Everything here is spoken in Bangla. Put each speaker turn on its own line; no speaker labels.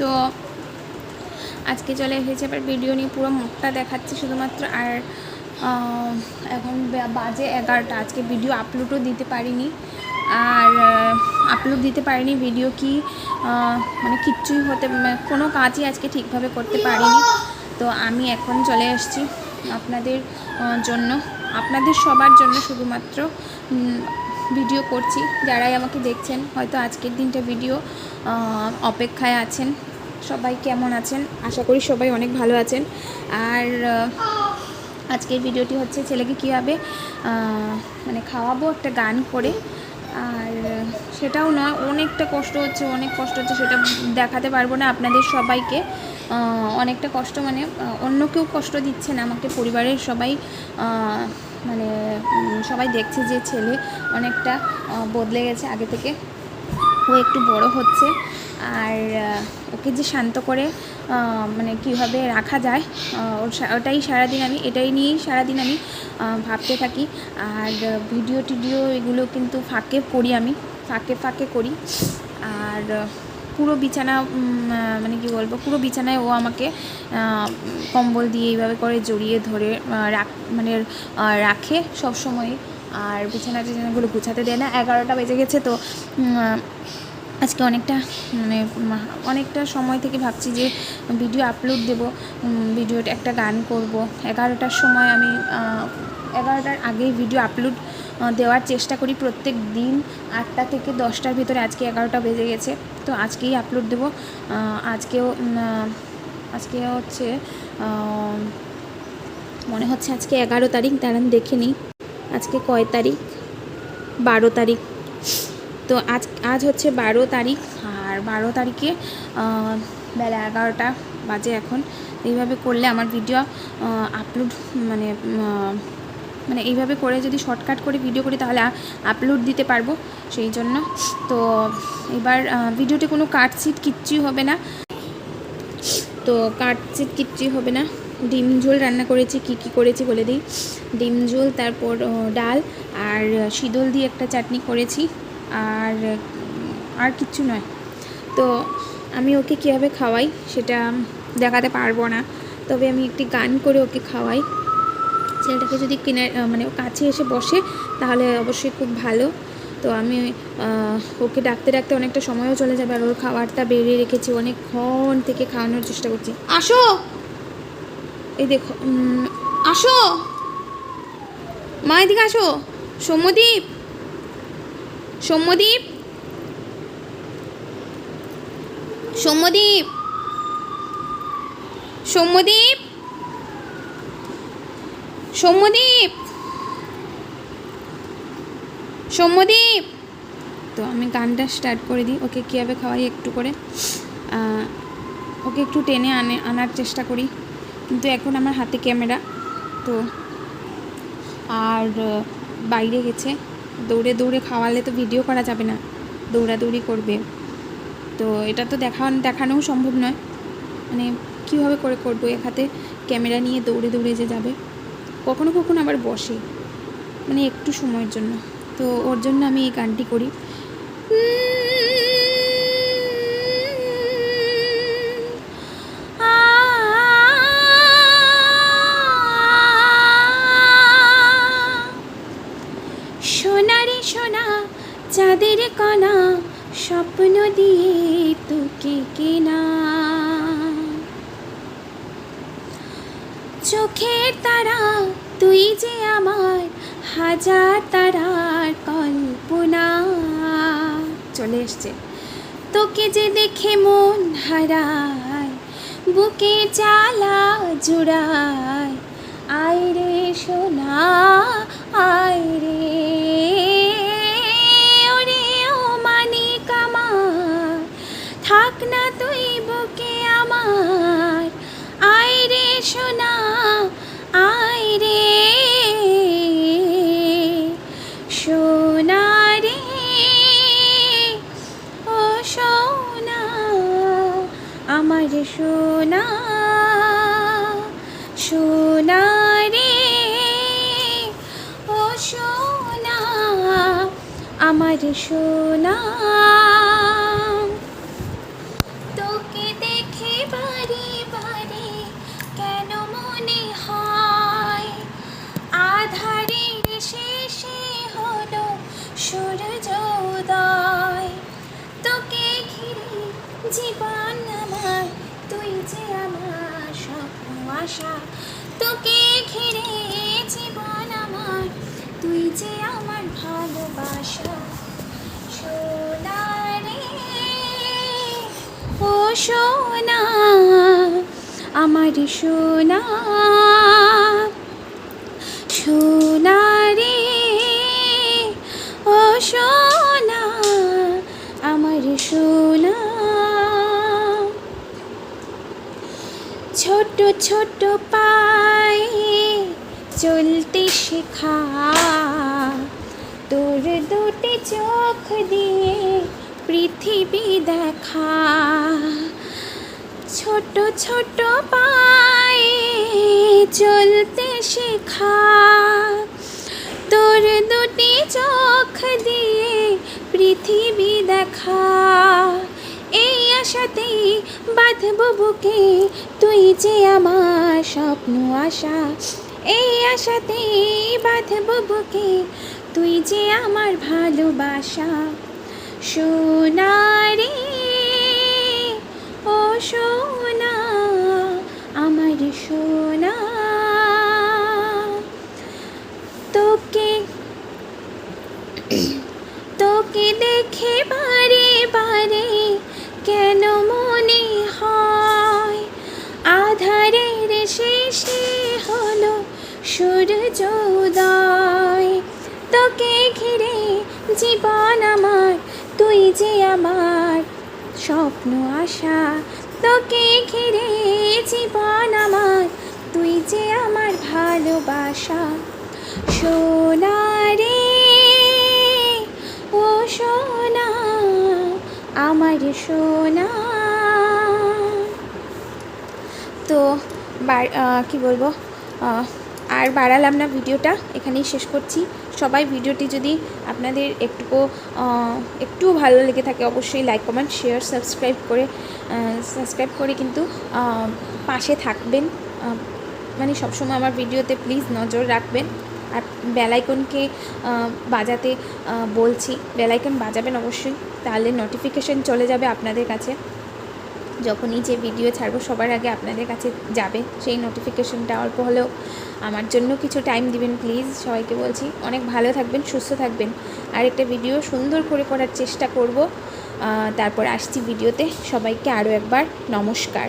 তো আজকে চলে এসেছে এবার ভিডিও নিয়ে পুরো মুখটা দেখাচ্ছি শুধুমাত্র। আর এখন বাজে এগারোটা, আজকে ভিডিও আপলোডও দিতে পারিনি। আর আপলোড দিতে পারিনি ভিডিও কি মানে কিচ্ছুই হতে মানে কোনো কাজই আজকে ঠিকভাবে করতে পারিনি। তো আমি এখন চলে এসেছি আপনাদের জন্য, আপনাদের সবার জন্য শুধুমাত্র ভিডিও করছি। যারাই আমাকে দেখছেন, হয়তো আজকের দিনটা ভিডিও অপেক্ষায় আছেন। সবাই কেমন আছেন? আশা করি সবাই অনেক ভালো আছেন। আর আজকের ভিডিওটি হচ্ছে ছেলেকে কীভাবে মানে খাওয়াবো একটা গান করে। আর, সেটাও নয় অনেকটা কষ্ট হচ্ছে, অনেক কষ্ট হচ্ছে, সেটা দেখাতে পারব না আপনাদের সবাইকে। অনেকটা কষ্ট মানে অন্য কেউ কষ্ট দিচ্ছে না, আমাকে পরিবারের সবাই মানে সবাই দেখছে যে ছেলে অনেকটা বদলে গেছে, আগে থেকে ও একটু বড় হচ্ছে। আর ওকে যে শান্ত করে মানে কীভাবে রাখা যায় ওটাই সারাদিন আমি, এটাই নিয়েই সারাদিন আমি ভাবতে থাকি। আর, ভিডিও টিডিও এগুলো কিন্তু ফাঁকে করি আমি, ফাঁকে ফাঁকে করি। আর, পুরো বিছানা মানে কি বলব, পুরো বিছানায় ও আমাকে কম্বল দিয়ে এইভাবে করে জড়িয়ে ধরে রাখ মানে রাখে সব সময় আর বিছানা টিছানাগুলো গুছাতে দেয় না, এগারোটা বেজে গেছে তো আজকে অনেকটা মানে অনেকটা সময় থেকে ভাবছি যে ভিডিও আপলোড দেবো ভিডিওটা একটা গান করব। এগারোটার সময় আমি এগারোটার আগেই ভিডিও আপলোড দেওয়ার চেষ্টা করি প্রত্যেক দিন আটটা থেকে দশটার ভিতরে। আজকে এগারোটা বেজে গেছে, তো আজকেই আপলোড দেবো। আজকেও আজকে হচ্ছে মনে হচ্ছে আজকে এগারো তারিখ, দাঁড়ান দেখে নিই। আজকে কয় তারিখ? বারো তারিখ। তো আজ আজ হচ্ছে বারো তারিখ আর বারো তারিখে বেলা এগারোটা বাজে এখন। এইভাবে করলে আমার ভিডিও আপলোড মানে মানে এইভাবে করে যদি শর্টকাট করে ভিডিও করি তাহলে আপলোড দিতে পারব সেই জন্য। তো এবার ভিডিওতে কোনো কাটছিট কিচ্ছুই হবে না। তো কাটচিট কিচ্ছুই হবে না। ডিম ঝোল রান্না করেছি, কি কি করেছি বলে দিই। ডিম ঝোল, তারপর ডাল আর শীতল দিয়ে একটা চাটনি করেছি। আর আর কিচ্ছু নয়। তো আমি ওকে কীভাবে খাওয়াই সেটা দেখাতে পারব না। তবে আমি একটি গান করে ওকে খাওয়াই। ছেলেটাকে যদি কিনে মানে কাছে এসে বসে তাহলে অবশ্যই খুব ভালো। তো আমি ওকে ডাকতে ডাকতে অনেকটা সময়ও চলে যাবে আর ওর খাবারটা বেরিয়ে রেখেছি। অনেকক্ষণ থেকে খাওয়ানোর চেষ্টা করছি। আসো! এই দেখো আসো! মা, এদিকে আসো। সৌম্যদীপ! সৌম্যদীপ সৌম্যদীপ সৌম্যদীপ সৌম্যদীপ সৌম্যদীপ তো আমি গানটা স্টার্ট করে দিই। ওকে কীভাবে খাওয়াই একটু করে। ওকে একটু টেনে আনে, আনার চেষ্টা করি। কিন্তু এখন আমার হাতে ক্যামেরা। তো, আর, বাইরে গেছে। দৌড়ে দৌড়ে খাওয়ালে তো ভিডিও করা যাবে না। দৌড়াদৌড়ি করবে। তো এটা তো দেখা, দেখানোও সম্ভব নয়। মানে কীভাবে করে করব? এক হাতে ক্যামেরা নিয়ে দৌড়ে দৌড়ে যে যাবে। কখনো কখনো আবার বসে। মানে একটু সময়ের জন্য। তো ওর জন্য আমি এই গানটি করি। চোখের তারা, তুই যে আমার হাজার তারার কল্পনা। চলে এসছে। তোকে যে দেখে মন হারায়, বুকে জ্বালা জুড়ায়। আয় রে সোনা, আয় রে সোনা সোনা রে ও সোনা আমার সোনা আমার স্বপ্ন, আশা। তোকে ঘিরে জীবন আমার। তুই যে আমার ভালোবাসা। সোনা রে, ও সোনা, আমার সোনা। সোনা রে, ও সোনা, আমার সোনা। ছোট ছোট পায়ে চলতে শেখা। তোর দুটি চোখ দিয়ে পৃথিবী দেখা। ছোট ছোট পায়ে চলতে শেখা। তোর দুটি চোখ দিয়ে পৃথিবী দেখা। এই আশাতেই বাঁধব বুকে। তুই যে আমার স্বপ্ন, আশা, এই আশাতেই বাঁধব বুকে। তুই যে আমার ভালোবাসা, সোনারে, ও সোনা আধারের শেষে হলো সূর্যোদয়। তোকে ঘিরে জীবন আমার, তুই যে আমার স্বপ্ন, আশা। তোকে ঘিরে জীবন আমার, তুই যে আমার ভালোবাসা। সোনা রে, ও সোনা, আমার সোনা। তো কি বলব? আর বাড়ালাম না ভিডিওটা এখানেই শেষ করছি। সবাই ভিডিওটি যদি আপনাদের একটুকু আহ, একটুও ভালো লেগে থাকে অবশ্যই লাইক কমেন্ট শেয়ার সাবস্ক্রাইব করে সাবস্ক্রাইব করে কিন্তু পাশে থাকবেন। মানে সবসময় আমার ভিডিওতে প্লিজ নজর রাখবেন। আর বেলাইকনকে বাজাতে বলছি বেলাইকন বাজাবেন অবশ্যই তাহলে নোটিফিকেশন চলে যাবে আপনাদের কাছে। যখনই যে ভিডিও ছাড়বো, সবার আগে আপনাদের কাছে যাবে। সেই নোটিফিকেশনটা অল্প হলেও আমার জন্য কিছু টাইম দিবেন প্লিজ সবাইকে বলছি। অনেক ভালো থাকবেন, সুস্থ থাকবেন। আর একটা ভিডিও সুন্দর করে করার চেষ্টা করব। তারপর আসছি ভিডিওতে সবাইকে আরও একবার নমস্কার।